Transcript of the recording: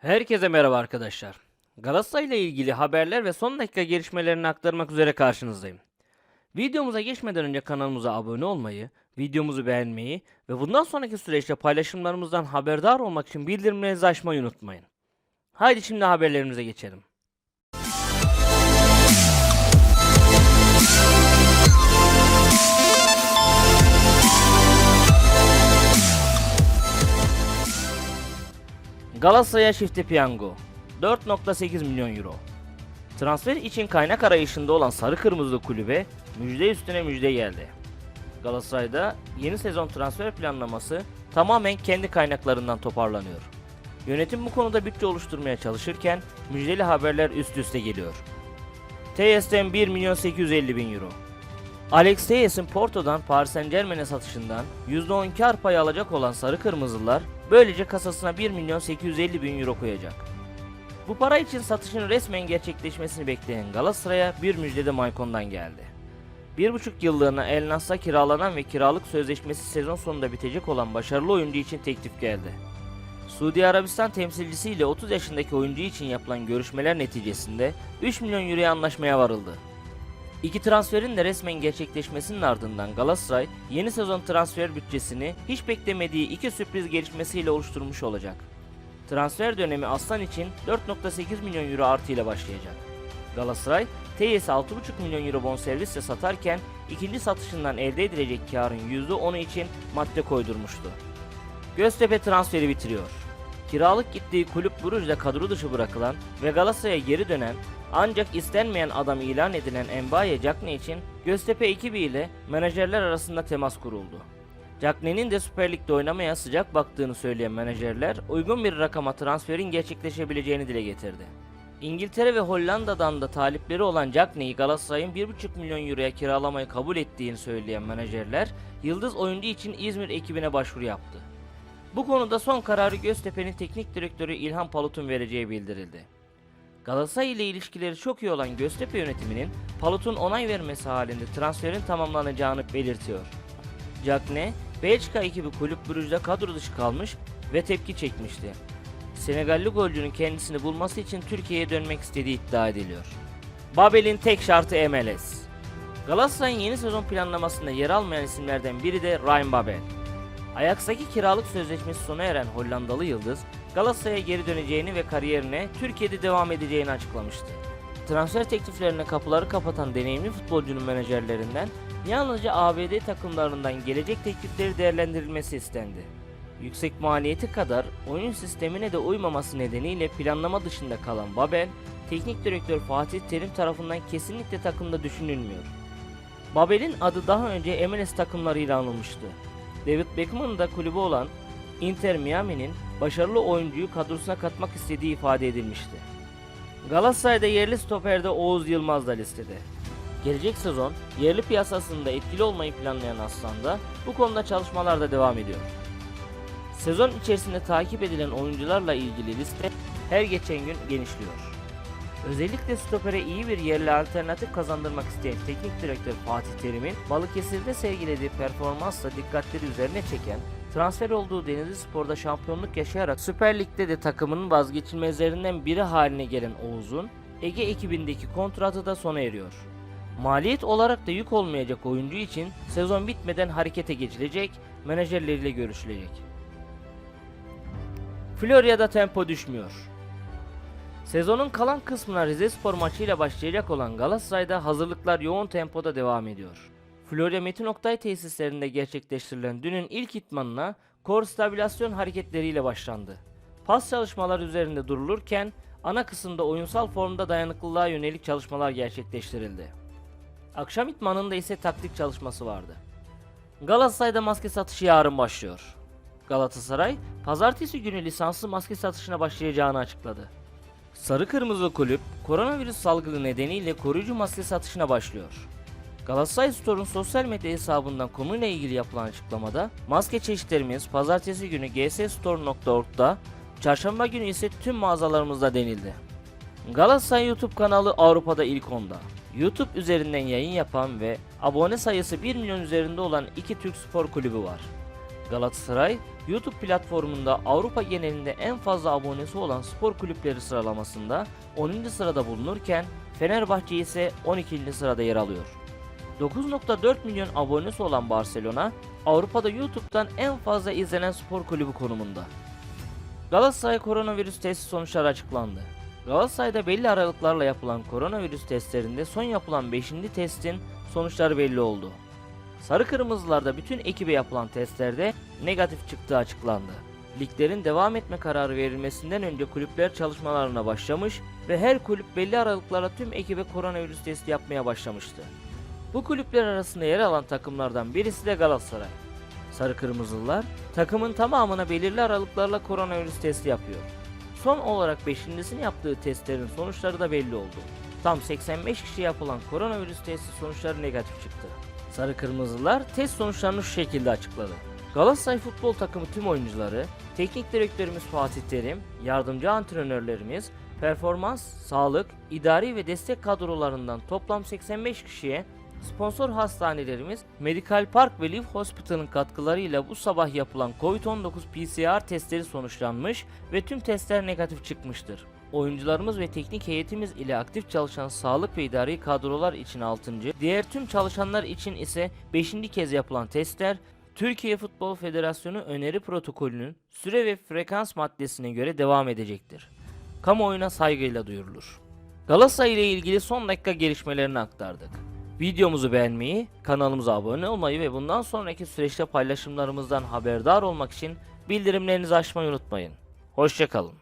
Herkese merhaba arkadaşlar. Galatasaray ile ilgili haberler ve son dakika gelişmelerini aktarmak üzere karşınızdayım. Videomuza geçmeden önce kanalımıza abone olmayı, videomuzu beğenmeyi ve bundan sonraki süreçte paylaşımlarımızdan haberdar olmak için bildirimlerinizi açmayı unutmayın. Haydi şimdi haberlerimize geçelim. Galatasaray'a çifte piyango 4.8 milyon euro. Transfer için kaynak arayışında olan sarı kırmızılı kulübe müjde üstüne müjde geldi. Galatasaray'da yeni sezon transfer planlaması tamamen kendi kaynaklarından toparlanıyor. Yönetim bu konuda bütçe oluşturmaya çalışırken müjdeli haberler üst üste geliyor. TS'den 1 milyon 850 bin euro. Alex Teyes'in Porto'dan Paris Saint Germain'e satışından %10 kar payı alacak olan Sarı Kırmızılar böylece kasasına 1 milyon 850 bin euro koyacak. Bu para için satışın resmen gerçekleşmesini bekleyen Galatasaray'a bir müjde de Maykon'dan geldi. Bir buçuk yıllığına El Nassr'a kiralanan ve kiralık sözleşmesi sezon sonunda bitecek olan başarılı oyuncu için teklif geldi. Suudi Arabistan temsilcisiyle 30 yaşındaki oyuncu için yapılan görüşmeler neticesinde 3 milyon euroya anlaşmaya varıldı. İki transferin de resmen gerçekleşmesinin ardından Galatasaray yeni sezon transfer bütçesini hiç beklemediği iki sürpriz gelişmesiyle oluşturmuş olacak. Transfer dönemi Aslan için 4.8 milyon euro artı ile başlayacak. Galatasaray, Teyes'i 6.5 milyon euro bonservisle satarken ikinci satışından elde edilecek karın %10'u için madde koydurmuştu. Göztepe transferi bitiriyor. Kiralık gittiği kulüp Brugge'de kadro dışı bırakılan ve Galatasaray'a geri dönen ancak istenmeyen adam ilan edilen Mbaye Cagney için Göztepe ekibiyle menajerler arasında temas kuruldu. Cagney'nin de Süper Lig'de oynamaya sıcak baktığını söyleyen menajerler uygun bir rakama transferin gerçekleşebileceğini dile getirdi. İngiltere ve Hollanda'dan da talipleri olan Cagney'i Galatasaray'ın 1,5 milyon euroya kiralamayı kabul ettiğini söyleyen menajerler, yıldız oyuncu için İzmir ekibine başvuru yaptı. Bu konuda son kararı Göztepe'nin teknik direktörü İlhan Palut'un vereceği bildirildi. Galatasaray ile ilişkileri çok iyi olan Göztepe yönetiminin Palut'un onay vermesi halinde transferin tamamlanacağını belirtiyor. Cagney, Belçika ekibi kulüp Brugge'de kadro dışı kalmış ve tepki çekmişti. Senegalli golcünün kendisini bulması için Türkiye'ye dönmek istediği iddia ediliyor. Babel'in tek şartı MLS. Galatasaray'ın yeni sezon planlamasında yer almayan isimlerden biri de Ryan Babel. Ajax'taki kiralık sözleşmesi sona eren Hollandalı Yıldız, Galatasaray'a geri döneceğini ve kariyerine Türkiye'de devam edeceğini açıklamıştı. Transfer tekliflerine kapıları kapatan deneyimli futbolcunun menajerlerinden yalnızca ABD takımlarından gelecek teklifleri değerlendirilmesi istendi. Yüksek maliyeti kadar oyun sistemine de uymaması nedeniyle planlama dışında kalan Babel, teknik direktör Fatih Terim tarafından kesinlikle takımda düşünülmüyor. Babel'in adı daha önce MLS takımlarıyla anılmıştı. David Beckham'ın da kulübü olan Inter Miami'nin başarılı oyuncuyu kadrosuna katmak istediği ifade edilmişti. Galatasaray'da yerli stoperde Oğuz Yılmaz da listede. Gelecek sezon yerli piyasasında etkili olmayı planlayan Aslan'da bu konuda çalışmalar da devam ediyor. Sezon içerisinde takip edilen oyuncularla ilgili liste her geçen gün genişliyor. Özellikle stopere iyi bir yerli alternatif kazandırmak isteyen teknik direktör Fatih Terim'in Balıkesir'de sergilediği performansla dikkatleri üzerine çeken transfer olduğu Denizli Spor'da şampiyonluk yaşayarak Süper Lig'de de takımının vazgeçilmezlerinden biri haline gelen Oğuz'un Ege ekibindeki kontratı da sona eriyor. Maliyet olarak da yük olmayacak oyuncu için sezon bitmeden harekete geçilecek, menajerleriyle görüşülecek. Florya'da tempo düşmüyor. Sezonun kalan kısmına Rizespor maçıyla başlayacak olan Galatasaray'da hazırlıklar yoğun tempoda devam ediyor. Florya Metin Oktay tesislerinde gerçekleştirilen dünün ilk itmanına kor stabilasyon hareketleriyle başlandı. Pas çalışmalar üzerinde durulurken ana kısımda oyunsal formda dayanıklılığa yönelik çalışmalar gerçekleştirildi. Akşam itmanında ise taktik çalışması vardı. Galatasaray'da maske satışı yarın başlıyor. Galatasaray, pazartesi günü lisanslı maske satışına başlayacağını açıkladı. Sarı Kırmızı Kulüp, koronavirüs salgını nedeniyle koruyucu maske satışına başlıyor. Galatasaray Store'un sosyal medya hesabından konuyla ilgili yapılan açıklamada, maske çeşitlerimiz pazartesi günü gsstore.org'da, çarşamba günü ise tüm mağazalarımızda denildi. Galatasaray YouTube kanalı Avrupa'da ilk onda. YouTube üzerinden yayın yapan ve abone sayısı 1 milyon üzerinde olan iki Türk spor kulübü var. Galatasaray, YouTube platformunda Avrupa genelinde en fazla abonesi olan spor kulüpleri sıralamasında 10. sırada bulunurken Fenerbahçe ise 12. sırada yer alıyor. 9.4 milyon abonesi olan Barcelona, Avrupa'da YouTube'dan en fazla izlenen spor kulübü konumunda. Galatasaray koronavirüs testi sonuçları açıklandı. Galatasaray'da belli aralıklarla yapılan koronavirüs testlerinde son yapılan 5. testin sonuçları belli oldu. Sarı Kırmızılarda bütün ekibe yapılan testlerde negatif çıktığı açıklandı. Liglerin devam etme kararı verilmesinden önce kulüpler çalışmalarına başlamış ve her kulüp belli aralıklarla tüm ekibe koronavirüs testi yapmaya başlamıştı. Bu kulüpler arasında yer alan takımlardan birisi de Galatasaray. Sarı Kırmızılılar takımın tamamına belirli aralıklarla koronavirüs testi yapıyor. Son olarak beşincisini yaptığı testlerin sonuçları da belli oldu. Tam 85 kişi yapılan koronavirüs testi sonuçları negatif çıktı. Sarı Kırmızılar test sonuçlarını şu şekilde açıkladı. Galatasaray futbol takımı tüm oyuncuları, teknik direktörümüz Fatih Terim, yardımcı antrenörlerimiz, performans, sağlık, idari ve destek kadrolarından toplam 85 kişiye Sponsor hastanelerimiz Medical Park ve Live Hospital'ın katkılarıyla bu sabah yapılan COVID-19 PCR testleri sonuçlanmış ve tüm testler negatif çıkmıştır. Oyuncularımız ve teknik heyetimiz ile aktif çalışan sağlık ve idari kadrolar için 6. Diğer tüm çalışanlar için ise 5. kez yapılan testler Türkiye Futbol Federasyonu öneri protokolünün süre ve frekans maddesine göre devam edecektir. Kamuoyuna saygıyla duyurulur. Galatasaray ile ilgili son dakika gelişmelerini aktardık. Videomuzu beğenmeyi, kanalımıza abone olmayı ve bundan sonraki süreçte paylaşımlarımızdan haberdar olmak için bildirimlerinizi açmayı unutmayın. Hoşçakalın.